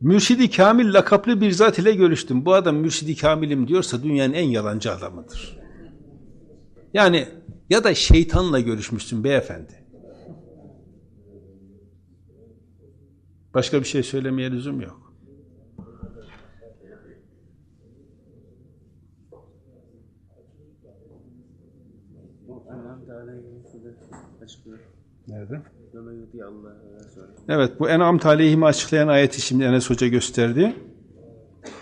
Mürşidi Kamil lakaplı bir zat ile görüştüm. Bu adam Mürşidi Kamil'im diyorsa dünyanın en yalancı adamıdır. Yani ya da şeytanla görüşmüşsün beyefendi. Başka bir şey söylemeye lüzum yok. Nerede? Evet bu En'am aleyhimi açıklayan ayeti şimdi Enes Hoca gösterdi.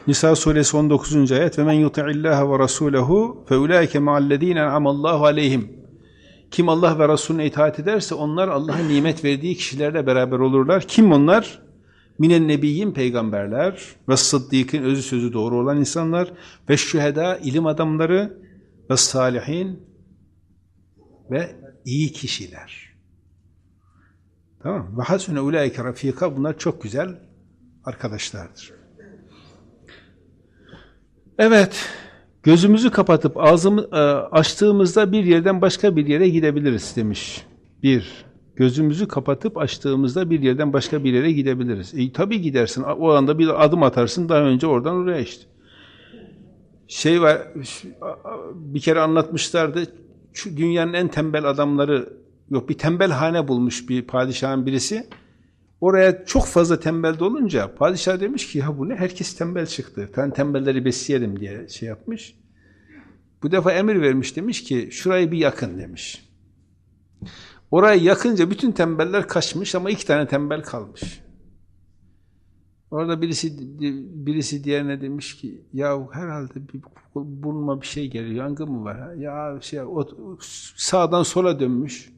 Nisa suresi 19. ayet ve men yuti'illaha ve rasulehu fe ulaike ma'allezine en'amallahu aleyhim. Kim Allah ve Resulüne itaat ederse onlar Allah'ın nimet verdiği kişilerle beraber olurlar. Kim onlar? Minen nebiyyin peygamberler ve sıddıkın özü sözü doğru olan insanlar ve şüheda ilim adamları ve salihin ve iyi kişiler. Tamam Ve hasune ulaike bunlar çok güzel arkadaşlardır. Evet. Gözümüzü kapatıp ağzımı e, açtığımızda bir yerden başka bir yere gidebiliriz demiş. Bir. Gözümüzü kapatıp açtığımızda bir yerden başka bir yere gidebiliriz. E, tabii gidersin. O anda bir adım atarsın daha önce oradan oraya işte. Şey var, bir kere anlatmışlardı. Dünyanın en tembel adamları yok bir tembel hane bulmuş bir padişahın birisi. Oraya çok fazla tembel dolunca padişah demiş ki ya bu ne herkes tembel çıktı. Ben tembelleri besleyelim diye şey yapmış. Bu defa emir vermiş demiş ki şurayı bir yakın demiş. Orayı yakınca bütün tembeller kaçmış ama iki tane tembel kalmış. Orada birisi birisi diğerine demiş ki ya herhalde bir burnuma bir şey geliyor. Yangın mı var? Ya şey o, sağdan sola dönmüş.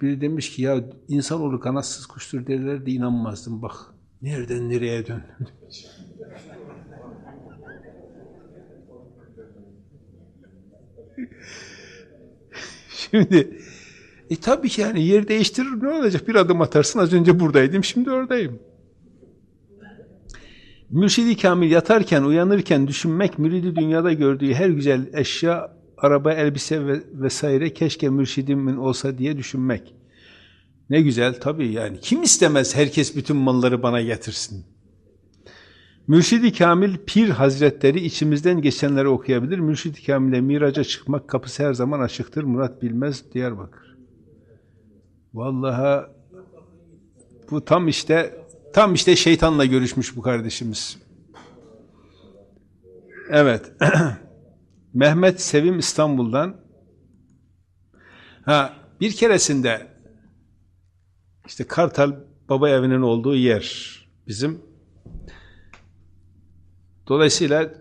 Biri demiş ki ya insanoğlu kanatsız kuştur derler de inanmazdım bak. Nereden nereye döndüm. Şimdi e tabii ki yani yer değiştirir ne olacak? Bir adım atarsın az önce buradaydım şimdi oradayım. Mürşidi Kamil yatarken, uyanırken düşünmek, müridi dünyada gördüğü her güzel eşya, araba, elbise ve vesaire keşke mürşidimin olsa diye düşünmek. Ne güzel tabii yani. Kim istemez herkes bütün malları bana getirsin. Mürşidi Kamil Pir Hazretleri içimizden geçenleri okuyabilir. Mürşidi Kamil'e miraca çıkmak kapısı her zaman açıktır. Murat Bilmez Diyarbakır. Vallahi bu tam işte tam işte şeytanla görüşmüş bu kardeşimiz. Evet. Mehmet Sevim İstanbul'dan ha bir keresinde işte Kartal baba evinin olduğu yer bizim. Dolayısıyla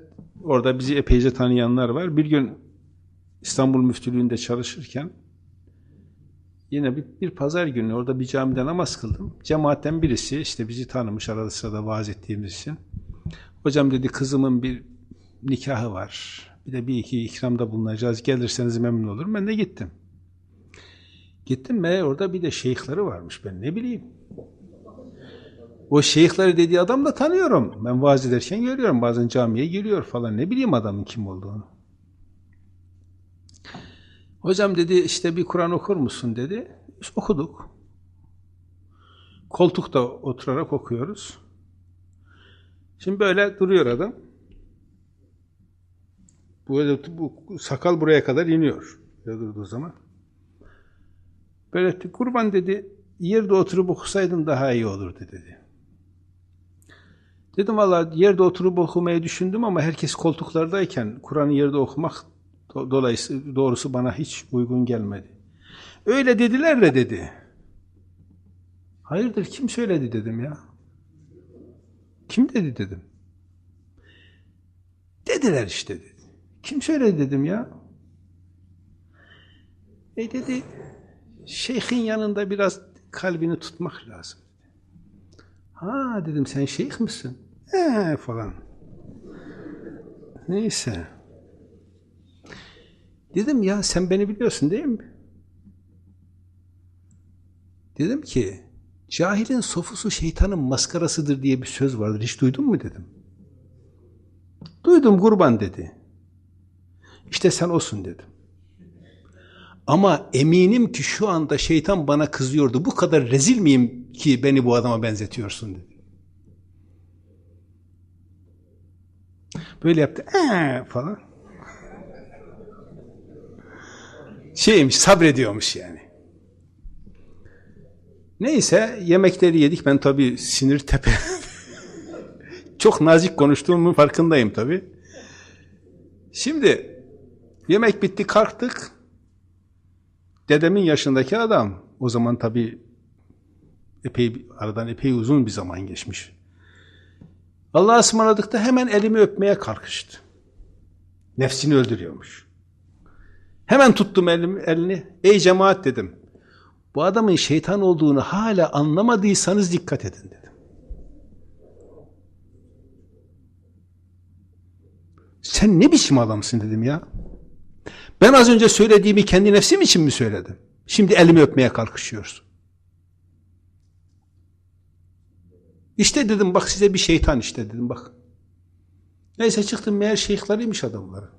orada bizi epeyce tanıyanlar var. Bir gün İstanbul Müftülüğü'nde çalışırken yine bir, bir pazar günü orada bir camide namaz kıldım. Cemaatten birisi işte bizi tanımış arada sırada vaaz ettiğimiz için. Hocam dedi kızımın bir nikahı var. Bir de bir iki ikramda bulunacağız. Gelirseniz memnun olurum. Ben de gittim. Gittim ve orada bir de şeyhleri varmış. Ben ne bileyim. O şeyhleri dediği adam da tanıyorum. Ben vaaz ederken görüyorum. Bazen camiye giriyor falan. Ne bileyim adamın kim olduğunu. Hocam dedi işte bir Kur'an okur musun dedi. İşte okuduk. Koltukta oturarak okuyoruz. Şimdi böyle duruyor adam. Bu, bu sakal buraya kadar iniyor. Böyle durduğu zaman. Böyle kurban dedi, yerde oturup okusaydım daha iyi olurdu dedi. Dedim valla yerde oturup okumayı düşündüm ama herkes koltuklardayken Kur'an'ı yerde okumak dolayısıyla doğrusu bana hiç uygun gelmedi. Öyle dediler de dedi. Hayırdır kim söyledi dedim ya. Kim dedi dedim. Dediler işte dedi. Kim söyledi dedim ya. E dedi şeyhin yanında biraz kalbini tutmak lazım. Ha dedim sen şeyh misin? He falan. Neyse. Dedim ya sen beni biliyorsun değil mi? Dedim ki cahilin sofusu şeytanın maskarasıdır diye bir söz vardır. Hiç duydun mu dedim. Duydum kurban dedi. İşte sen olsun dedim. Ama eminim ki şu anda şeytan bana kızıyordu. Bu kadar rezil miyim ki beni bu adama benzetiyorsun dedi. Böyle yaptı. "Ee!" falan. Şeymiş, sabrediyormuş yani. Neyse yemekleri yedik. Ben tabii sinir tepe. Çok nazik konuştuğumun farkındayım tabii. Şimdi yemek bitti kalktık. Dedemin yaşındaki adam. O zaman tabii epey aradan epey uzun bir zaman geçmiş. Allah'a ısmarladık da hemen elimi öpmeye kalkıştı. Nefsini öldürüyormuş. Hemen tuttum elim, elini. Ey cemaat dedim. Bu adamın şeytan olduğunu hala anlamadıysanız dikkat edin dedim. Sen ne biçim adamsın dedim ya. Ben az önce söylediğimi kendi nefsim için mi söyledim? Şimdi elimi öpmeye kalkışıyorsun. İşte dedim bak size bir şeytan işte dedim bak. Neyse çıktım meğer şeyhlarıymış adamları.